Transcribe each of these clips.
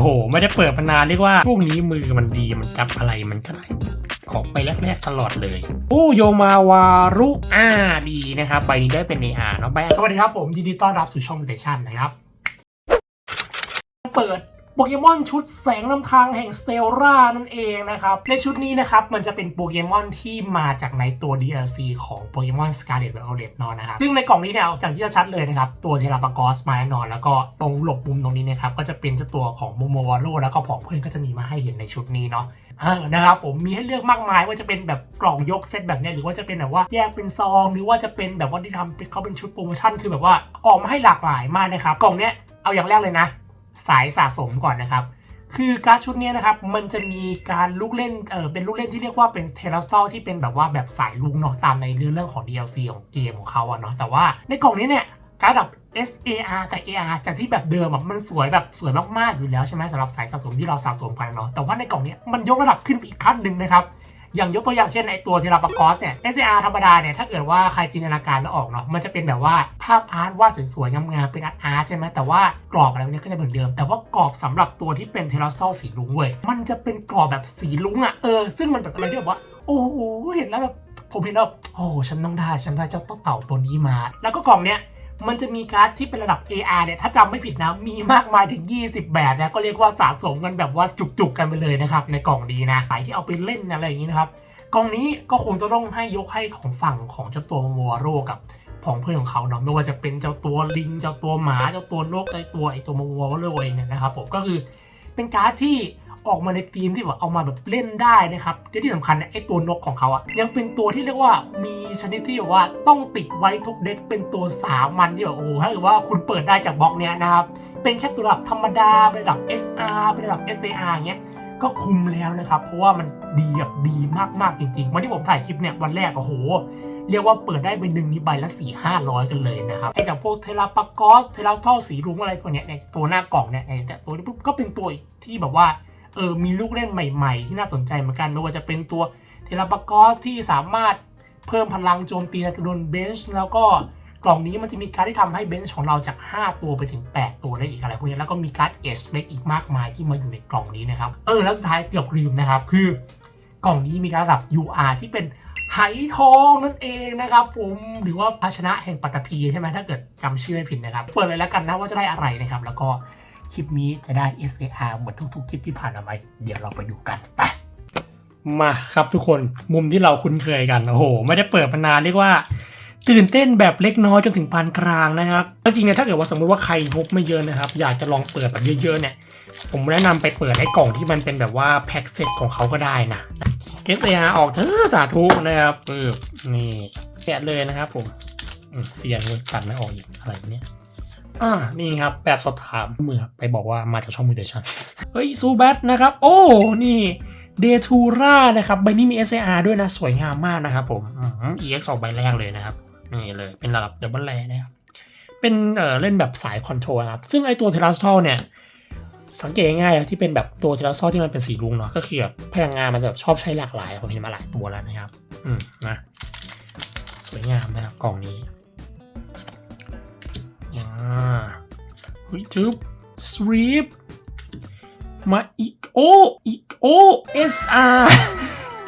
โอ้โห ไม่ได้เปิดมานานเรียกว่าพวกนี้มือมันดีมันจับอะไรมันก็ได้ออไปแรกๆตลอดเลย โอ้โยมาวารุอาดีนะครับ ใบนี้ได้เป็น AR เนาะใบสวัสดีครับผมยินดีต้อนรับสู่ช่องเดชันนะครับ เปิด โปเกมอนชุดแสงนำทางแห่งสเตลรานั่นเองนะครับ ในชุดนี้นะครับ มันจะเป็นโปเกมอนที่มาจากในตัว DLC ของโปเกมอน Scarlet Violet เนอนนะครับ ซึ่งในกล่องนี้เนี่ยจากที่จะชัดเลยนะครับ ตัวเทราปากอสมาแน่นอน แล้วก็ตรงหลบมุมตรงนี้นะครับ ก็จะเป็นเจ้าตัวของโมโมวาโรแล้วก็ผองเพื่อนก็จะมีมาให้เห็นในชุดนี้เนาะเออนะครับผมมีให้เลือกมากมายว่าจะเป็นแบบกล่องยกเซตแบบนี้หรือว่าจะเป็นแบบว่าแยกเป็นซอง หรือว่าจะเป็นแบบว่าที่ทำเป็นเขาเป็นชุดโปรโมชั่นคือแบบว่าออกมาให้หลากหลายมากนะครับกล่องเนี้ยเอาอย่างแรกเลยนะ สายสะสมก่อนนะครับ คือการ์ดชุดนี้นะครับ มันจะมีการลูกเล่นเออเป็นลูกเล่นที่เรียกว่าเป็นเทเลสตอที่เป็นแบบว่าแบบสายลุงเนาะตามในเรื่องของ DLC ของเกมของเขาอะเนาะแต่ว่าในกล่องนี้เนี่ยการ์ดแบบ SAR กับ AR จากที่แบบเดิมอะมันสวยแบบสวยมากๆอยู่แล้วใช่ไหมสำหรับสายสะสมที่เราสะสมกันเนาะแต่ว่าในกล่องนี้มันยกระดับขึ้นไปอีกขั้นหนึ่งนะครับ อย่างยกตัวอย่างเช่นไอตัวเทราปากอสเนี่ย SAR ธรรมดาเนี่ยถ้าเกิดว่าใครจินตนาการไม่ออกเนาะมันจะเป็นแบบว่าภาพอาร์ตวาดสวยๆงามๆเป็นอาร์ตอาร์ตใช่ไหมแต่ว่ากรอบอะไรพวกนี้ก็จะเหมือนเดิม แต่ว่ากรอบสำหรับตัวที่เป็นเทราซอลสีลุ้งเว้ยมันจะเป็นกรอบแบบสีลุ้งอะเออซึ่งมันแบบอะไรที่แบบว่าโอ้โหเห็นแล้วแบบผมเห็นแล้วโอ้ฉันต้องได้ฉันได้เจ้าเต่าตัวนี้มา แล้วก็กล่องเนี้ย มันจะมีการ์ดที่เป็นระดับ AR เนี่ย ถ้าจำไม่ผิดนะ มีมากมายถึง 20 แบบนะ ก็เรียกว่าสะสมกันแบบว่าจุกๆกันไปเลยนะครับ ในกล่องนี้นะใครที่เอาไปเล่นอะไรอย่างนี้นะครับ กล่องนี้ก็คงจะต้องให้ยกให้ของฝั่งของเจ้าตัวมัวโรกับผองเพื่อนของเขาเนาะไม่ว่าจะเป็นเจ้าตัวลิง เจ้าตัวหมา เจ้าตัวนกไอตัวไอตัวมัวโรเองเนี่ยนะครับผมก็คือเป็นการ์ดที่ ออกมาในธีมที่แบบเอามาแบบเล่นได้นะครับและที่สำคัญเนี่ยไอตัวนกของเขาอะยังเป็นตัวที่เรียกว่ามีชนิดที่แบบว่าต้องติดไว้ทุกเด็กเป็นตัวสามัญที่แบบโอ้โหถ้าเกิดว่าคุณเปิดได้จากบล็อกเนี้ยนะครับเป็นแค่ตัวระดับธรรมดาเป็นระดับ SR เป็นระดับ SAR เงี้ยก็คุ้มแล้วนะครับ เพราะว่ามันดีแบบดีมากๆจริงๆวันที่ผมถ่ายคลิปเนี่ยวันแรกโอ้โหเรียกว่าเปิดได้เป็นหนึ่งนี้ใบละสี่ห้าร้อยกันเลยนะครับไอ้จากพวกเทราปากอสเทราท่อสีรุ้งอะไรพวกเนี้ยตัวหน้ากล่องเนี่ยไอ้แต่ตัวนี้ปุ๊บก็เป็นตัวที่แบบว่า เออมีลูกเล่นใหม่ๆ ที่น่าสนใจเหมือนกันไม่ว่าจะเป็นตัวเทราปากอสที่สามารถเพิ่มพลังโจมตีโดนเบนช์แล้วก็กล่องนี้มันจะมีการดที่ทำให้เบนช์ของเราจาก 5 ตัวไปถึง 8 ตัวได้อีกอะไรพวกนี้แล้วก็มีการ์ดเอสเล็กอีกมากมายที่มาอยู่ในกล่องนี้นะครับเออแล้วสุดท้ายเกือบลืมนะครับคือกล่องนี้มีการระดับ UR ที่เป็นไหทองนั่นเองนะครับผมหรือว่าภาชนะแห่งปัตตภีใช่ไหมถ้าเกิดจำชื่อไม่ผิดนะครับ เปิดเลยแล้วกันนะว่าจะได้อะไรนะครับ แล้วก็ คลิปนี้จะได้ SAR เหมือนทุกๆ คลิปที่ผ่านมาไหมเดี๋ยวเราไปดูกันไปมาครับทุกคนมุมที่เราคุ้นเคยกันโอ้โห ไม่ได้เปิดมานานเรียกว่า ตื่นเต้นแบบเล็กน้อยจนถึงปานกลางนะครับจริงๆเนี่ยถ้าเกิดว่าสมมติว่าใครงบไม่เยอะนะครับ อยากจะลองเปิดแบบเยอะๆเนี่ย ผมแนะนำไปเปิดไอ้กล่องที่มันเป็นแบบว่าแพ็กเซตของเขาก็ได้นะ SAR ออกเถอะสาธุนะครับเออนี่แกะเลยนะครับผมอืมเสียงเลยตัดไม่ออกอีกอะไรเนี่ย อ่านี่ครับ แบบสอบถามเมื่อไปบอกว่ามาจากช่องมูเดชันเฮ้ย ซูแบทนะครับ โอ้ นี่เดทูรานะครับ ใบนี้มี SAR ด้วยนะ สวยงามมากนะครับผมอืม EX ออกใบแรกเลยนะครับ นี่เลย เป็นระดับดับเบิลแรนะครับ เป็นเอ่อเล่นแบบสายคอนโทรลครับ ซึ่งไอตัวเทราสทอลเนี่ย สังเกตง่ายๆที่เป็นแบบตัวเทราซอลที่มันเป็นสีรุ้งเนาะ ก็คือแบบพลังงานมันจะชอบใช้หลากหลาย ผมเห็นมาหลายตัวแล้วนะครับ อืมนะ สวยงามนะครับกล่องนี้ เฮ้ยจึ๊บสวีปมาอีกโออีกโอเอสอาร์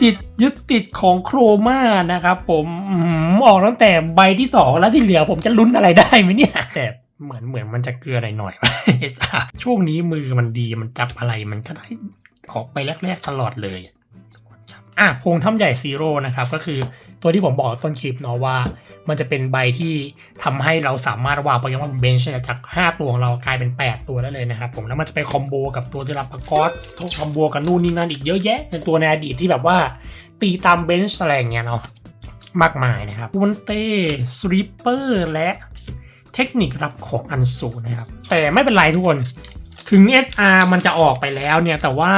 จิตยึดติดของโครมานะครับผมอืมอกตั้งแต่ใบที่สองแล้วที่เหลือผมจะลุ้นอะไรได้ไหมเนี่ยแต่เหมือนเหมือนมันจะเกลือหน่อยๆเอสอาร์ช่วงนี้มือมันดีมันจับอะไรมันก็ได้ออกไปแรก ๆ ตลอดเลยอะพงถ้ำใหญ่ซีโร่นะครับก็คือ ตัวที่ผมบอกต้นคลิปเนาะว่า มันจะเป็นใบที่ทำให้เราสามารถวางโปเกมอนเบนช์จาก 5 ตัวของเรากลายเป็น 8 ตัวได้เลยนะครับผมแล้วมันจะไปคอมโบกับตัวที่รับปากอสคอมโบกับนู่นนี่นั่นอีกเยอะแยะเป็นตัวในอดีตที่แบบว่า ตีตามเบนช์อะไรอย่างเงี้ยเนาะมากมายนะครับวันเต้สริปเปอร์และเทคนิครับของอันสูนะครับ แต่ไม่เป็นไรทุกคน ถึง SR มันจะออกไปแล้วเนี่ย แต่ว่า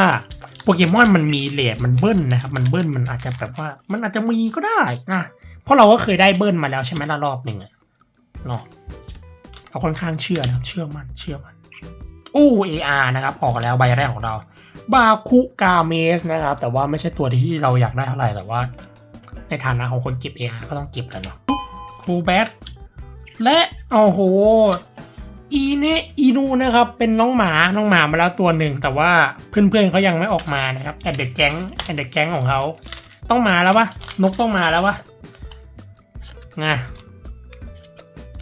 โปเกมอนมันมีเลทมันเบิ้ลนะครับ มันเบิ้ลมันอาจจะแบบว่า มันอาจจะมีก็ได้นะเพราะเราก็เคยได้เบิ้ลมาแล้วใช่ไหมละรอบหนึ่งอะเนาะเราค่อนข้างเชื่อนะครับเชื่อมันเชื่อมันโอ้ AR นะครับ ออกแล้วใบแรกของเรา บาคุกาเมสนะครับ แต่ว่าไม่ใช่ตัวที่เราอยากได้เท่าไหร่แต่ว่า ในฐานะของคนเก็บ AR ก็ต้องเก็บแหล้วเนาะครูแบทและโอ้โห อีเนอีนูนะครับ เป็นน้องหมา น้องหมามาแล้วตัวหนึ่ง แต่ว่าเพื่อนๆเขายังไม่ออกมานะครับแอดเด็กแก๊งแอดเด็กแก๊งของเขา ต้องมาแล้ววะ นกต้องมาแล้ววะไง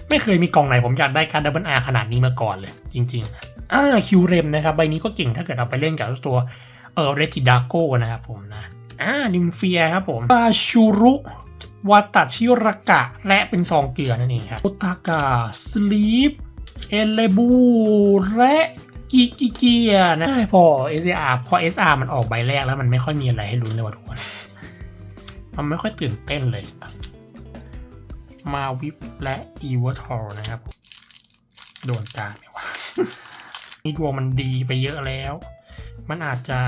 ไม่เคยมีกล่องไหนผมอยากได้การดับเบิลอาร์ขนาดนี้มาก่อนเลย จริงๆอ่าคิวเรมนะครับ ใบนี้ก็เก่งถ้าเกิดเอาไปเล่นกับตัวเออเรติดาโก้นะครับผมนะ อ่านิมเฟียครับผมปาชูรุวาตาชิรกะ และเป็นซองเกลือนั่นเองครับโอตากาสลีป เอเลบูและกิกิเกียนะพอ SR พอ SR มันออกใบแรกแล้วมันไม่ค่อยมีอะไรให้ลุ้นเลยว่ะทุกคน มันไม่ค่อยตื่นเต้นเลย มาวิปและอีวอทอร์นะครับ โดนกลางเนี่ยวะนี่ดวงมันดีไปเยอะแล้ว มันอาจจะ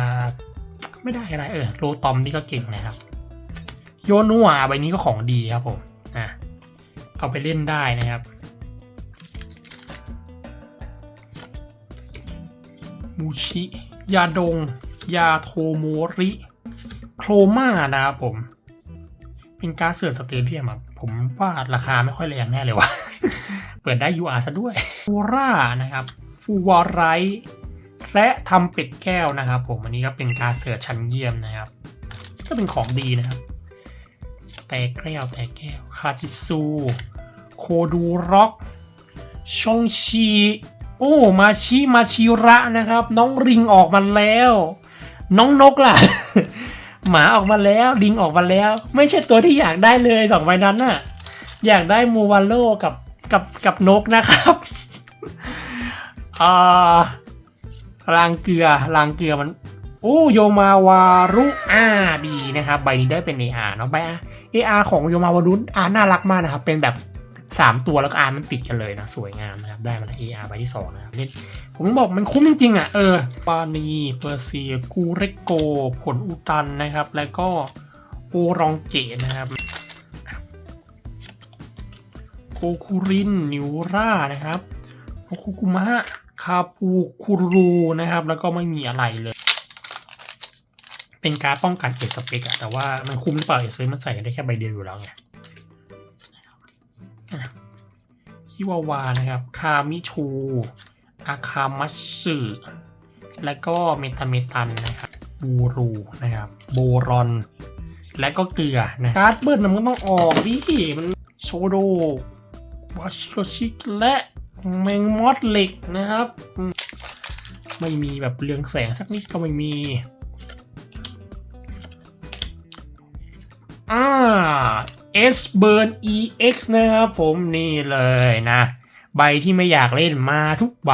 ไม่ได้อะไรเออโลตอมนี่ก็เก่งนะครับ โยนัวใบนี้ก็ของดีครับผมอะเอาไปเล่นได้นะครับ มูชิ ยาดง ยาโทโมริโครมานะครับผม เป็นการเสือสเตเดียมอะผมว่าราคาไม่ค่อยแรงแน่เลยวะเปิดได้ UR ซะด้วยฟูร่านะครับฟูวอไรและทำเป็ดแก้วนะครับ ผมอันนี้ก็เป็นการเสือชั้นเยี่ยมนะครับ ก็เป็นของดีนะครับ แต่แก้วแต่แก้ว คาจิซู โคดูร็อกชงชี โอ้ มาชิมาชิระนะครับ น้องริงออกมาแล้ว น้องนกล่ะ หมาออกมาแล้วลิงออกมาแล้ว ไม่ใช่ตัวที่อยากได้เลยสองใบนั้นน่ะ อยากได้มูวาโลกับกับกับนกนะครับอ่ารางเกลือรางเกลือมัน โอ้โยมาวารุอาดีนะครับ ใบนี้ได้เป็น AR เนาะใบ AR ของโยมาวารุอาน่ารักมากนะครับ เป็นแบบ 3ตัวแล้วก็อาร์มันติดกันเลยนะสวยงามนะครับได้มาแล้ว AR ใบที่2นะครับเล่นผมบอกมันคุ้มจริงๆอะเออปานีเปอร์เซียกูเรโก ผลอุตันนะครับ แล้วก็โอรองเจนะครับโคคูรินนิวรานะครับโอคุกุมะคาปูคูรูนะครับ แล้วก็ไม่มีอะไรเลย เป็นการป้องกันเอสเปกอะแต่ว่ามันคุ้มหรือเปล่าเอสเปกมันใส่ได้แค่ใบเดียวอยู่แล้วไง คิวาวานะครับ คามิชู อาคามัตสึ และก็เมตาเมตันนะครับบูรูนะครับ โบรอน และก็เกลือนะการ์ดเบิร์ดมันต้องออกดิมันโชโดวาชิโรชิกและแมงมอสเหล็กนะครับ ไม่มีแบบเรืองแสงสักนิดก็ไม่มีอ่า S Burn EX นะครับผมนี่เลยนะ ใบที่ไม่อยากเล่นมาทุกใบ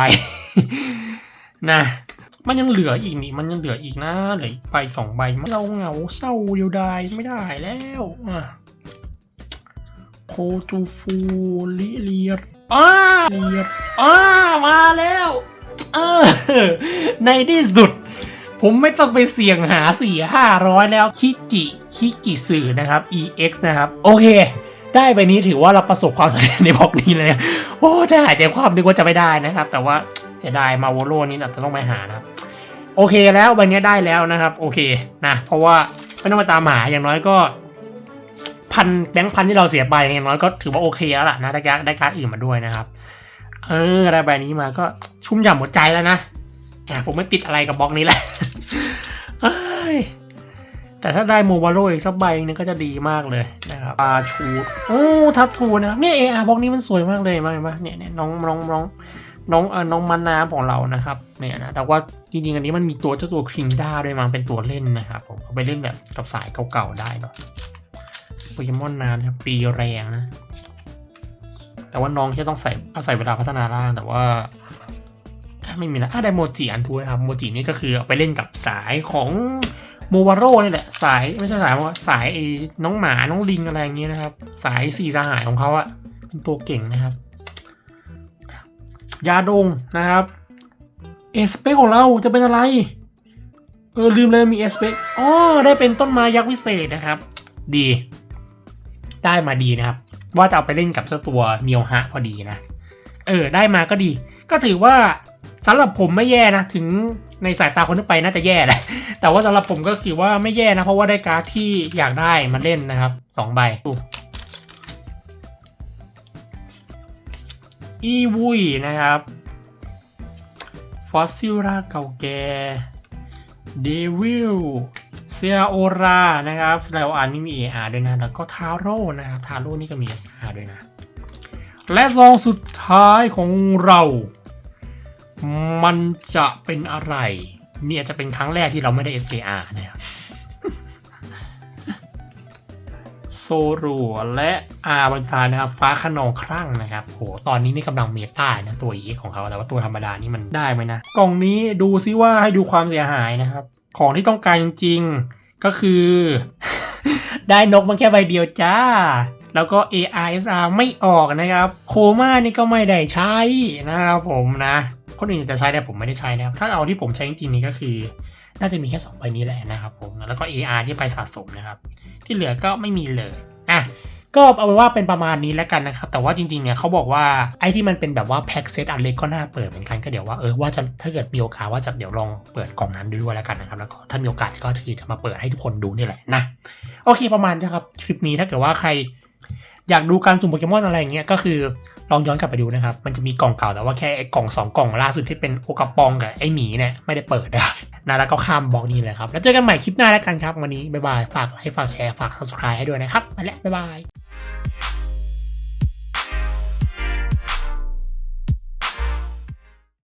นะมันยังเหลืออีกนี่มันยังเหลืออีกนะเหลืออีกใบสองใบเราเหงาเศร้าเดียวดายไม่ได้แล้วอะโคจูฟูลิเลียร์อ้าเลียร์อ้ามาแล้ว เออ ในที่สุด ผมไม่ต้องไปเสี่ยงหาสี่ห้าร้อยแล้วคิจิคิกิสื่อนะครับ EX นะครับ โอเค ได้ไปนี้ถือว่าเราประสบความสำเร็จในบล็อกนี้เลย โอ้จะหายใจความนึกว่าจะไม่ได้นะครับ แต่ว่าเสียดายมาโวโลนี้อาจะต้องไปหานะครับ โอเคแล้วใบนี้ได้แล้วนะครับ โอเคนะเพราะว่าไม่ต้องมาตามหาอย่างน้อยก็พันแบงค์พันที่เราเสียไปอย่างน้อยก็ถือว่าโอเคแล้วล่ะนะได้การได้การอื่นมาด้วยนะครับ เออได้ใบนี้มาก็ชุ่มฉ่ำหัวใจแล้วนะแหมผมไม่ติดอะไรกับบล็อกนี้แหละ แต่ถ้าได้โมบาโลอีกสักใบนึงก็จะดีมากเลยนะครับปาชูดโอ้ทัตทูนะครับเนี่ยเออาร์บล็อกนี้มันสวยมากเลยมากมาเนี่ยเนี่ยน้องน้องน้องน้องเออน้องมันน้ำของเรานะครับเนี่ยนะแต่ว่าจริงๆอันนี้มันมีตัวเจ้าตัวคริงด้าด้วยมั้งเป็นตัวเล่นนะครับผมเอาไปเล่นแบบกับสายเก่าๆได้เนาะโปเกมอนน้ำนะครับปีแรงนะ แต่ว่าน้องจะต้องใส่อาศัยเวลาพัฒนาร่างแต่ว่าไม่มีนะอะได้โมจิอันทูนะครับโมจินี่ก็คือเอาไปเล่นกับสายของ โมวาโร่นี่แหละ สายไม่ใช่สายว่าสายไอ้น้องหมาน้องลิงอะไรอย่างเงี้ยนะครับ สายสี่สหายของเขาอะเป็นตัวเก่งนะครับ ยาดงนะครับเอสเปคของเราจะเป็นอะไร เออลืมเลยมีเอสเปคอ๋อได้เป็นต้นไม้ยักษ์วิเศษนะครับ ดี ได้มาดีนะครับ ว่าจะเอาไปเล่นกับเจ้าตัวเมียวฮะพอดีนะ เออได้มาก็ดี ก็ถือว่า สำหรับผมไม่แย่นะ ถึงในสายตาคนทั่วไปน่าจะแย่แหละแต่ว่าสำหรับผมก็ถือว่าไม่แย่นะ เพราะว่าได้การ์ดที่อยากได้มาเล่นนะครับสองใบอีวุยนะครับฟอสซิลราเก่าแก่เดวิลเซียโอรานะครับสไลโออันนี่มี AR ด้วยนะ แล้วก็ทาโร่นะครับทาโร่นี่ก็มี SR ด้วยนะ และซองสุดท้ายของเรา มันจะเป็นอะไร เนี่ยจะเป็นครั้งแรกที่เราไม่ได้ SKR นะครับโซรูและอาบันซานะครับฟ้าขนองครั่งนะครับโหตอนนี้นี่กำลังเมตานะตัว EX ของเขาแต่ว่าตัวธรรมดานี่มันได้ไหมนะ กล่องนี้ดูซิว่าให้ดูความเสียหายนะครับ ของที่ต้องการจริงๆก็คือ ได้นกมาแค่ใบเดียวจ้า แล้วก็ ARSR ไม่ออกนะครับ โคม่านี่ก็ไม่ได้ใช้นะครับผมนะ คนอื่นจะใช้แต่ผมไม่ได้ใช้นะครับถ้าเอาที่ผมใช้จริงๆนี่ก็คือ น่าจะมีแค่2ใบนี้แหละนะครับผมแล้วก็ AR ที่ไปสะสมนะครับ ที่เหลือก็ไม่มีเลยอะก็เอาเป็นว่าเป็นประมาณนี้แล้วกันนะครับ แต่ว่าจริงๆเนี่ยเขาบอกว่าไอ้ที่มันเป็นแบบว่าแพ็กเซตอันเล็กก็น่าเปิดเหมือนกันก็เดี๋ยวว่าเออว่าจะถ้าเกิดมีโอกาสว่าจะเดี๋ยวลองเปิดกล่องนั้นดูด้วยแล้วกันนะครับแล้วก็ถ้ามีโอกาสก็คือจะมาเปิดให้ทุกคนดูนี่แหละนะโอเคประมาณนี้ครับคลิปนี้ถ้าเกิดว่าใคร อยากดูการสุ่มโปเกมอนอะไรอย่างเงี้ยก็คือลองย้อนกลับไปดูนะครับ มันจะมีกล่องเก่าแต่ว่าแค่ไอ้กล่องสองกล่องล่าสุดที่เป็นโอกาปองกับไอ้หมีเนี่ยไม่ได้เปิดนะครับนะแล้วก็ข้ามบล็อกนี้เลยครับ แล้วเจอกันใหม่คลิปหน้าแล้วกันครับ วันนี้ บ๊ายบาย ฝากไลค์ฝากแชร์ ฝาก subscribe ให้ด้วยนะครับ ไปแล้ว บ๊ายบาย